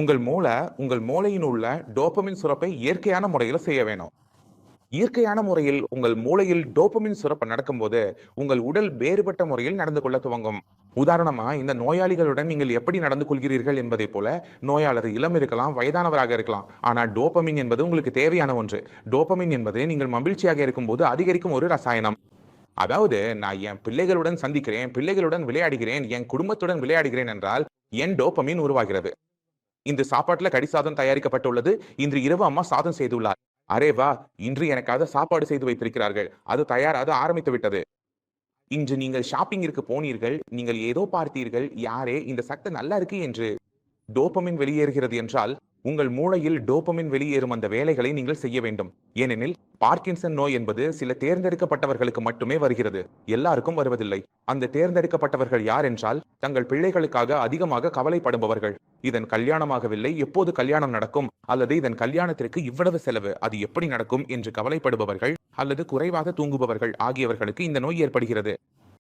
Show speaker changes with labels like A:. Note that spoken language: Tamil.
A: உங்கள் மூளை உங்கள் மூளையில் உள்ள டோப்பமின் சுரப்பை இயற்கையான முறையில் செய்ய வேணும். இயற்கையான முறையில் உங்கள் மூளையில் டோபமின் சுரப்பு நடக்கும்போது உங்கள் உடல் வேறுபட்ட முறையில் நடந்து கொள்ள துவங்கும். உதாரணமா இந்த நோயாளிகளுடன் நீங்கள் எப்படி நடந்து கொள்கிறீர்கள் என்பதை போல நோயாளர் இளம் இருக்கலாம் வயதானவராக இருக்கலாம். ஆனால் டோப்பமின் என்பது உங்களுக்கு தேவையான ஒன்று. டோப்பமின் என்பது நீங்கள் மகிழ்ச்சியாக இருக்கும்போது அதிகரிக்கும் ஒரு ரசாயனம். அதாவது நான் என் பிள்ளைகளுடன் சந்திக்கிறேன் பிள்ளைகளுடன் விளையாடுகிறேன் என் குடும்பத்துடன் விளையாடுகிறேன் என்றால் என் டோப்பமின் உருவாகிறது. இந்த சாப்பாட்டுல கடி சாதம் தயாரிக்கப்பட்டுள்ளது. இன்று இரவு அம்மா சாதம் செய்துள்ளார். அரே வா இன்று எனக்காக சாப்பாடு செய்து வைத்திருக்கிறார்கள். அது தயாராக ஆரம்பித்து விட்டது. இன்று நீங்கள் ஷாப்பிங்கிற்கு போனீர்கள். நீங்கள் ஏதோ பார்த்தீர்கள். யாரே இந்த சக்தி நல்லா இருக்கு என்று. டோபமின் வெளியேறுகிறது என்றால் உங்கள் மூளையில் டோபமின் வெளியேறும் அந்த வேலைகளை நீங்கள் செய்ய வேண்டும். ஏனெனில் பார்க்கின்சன் நோய் என்பது சில தேர்ந்தெடுக்கப்பட்டவர்களுக்கு மட்டுமே வருகிறது. எல்லாருக்கும் வருவதில்லை. அந்த தேர்ந்தெடுக்கப்பட்டவர்கள் யார் என்றால் தங்கள் பிள்ளைகளுக்காக அதிகமாக கவலைப்படுபவர்கள். இதன் கல்யாணமாகவில்லை எப்போது கல்யாணம் நடக்கும் அல்லது இதன் கல்யாணத்திற்கு இவ்வளவு செலவு அது எப்படி நடக்கும் என்று கவலைப்படுபவர்கள் அல்லது குறைவாக தூங்குபவர்கள் ஆகியவர்களுக்கு இந்த நோய் ஏற்படுகிறது.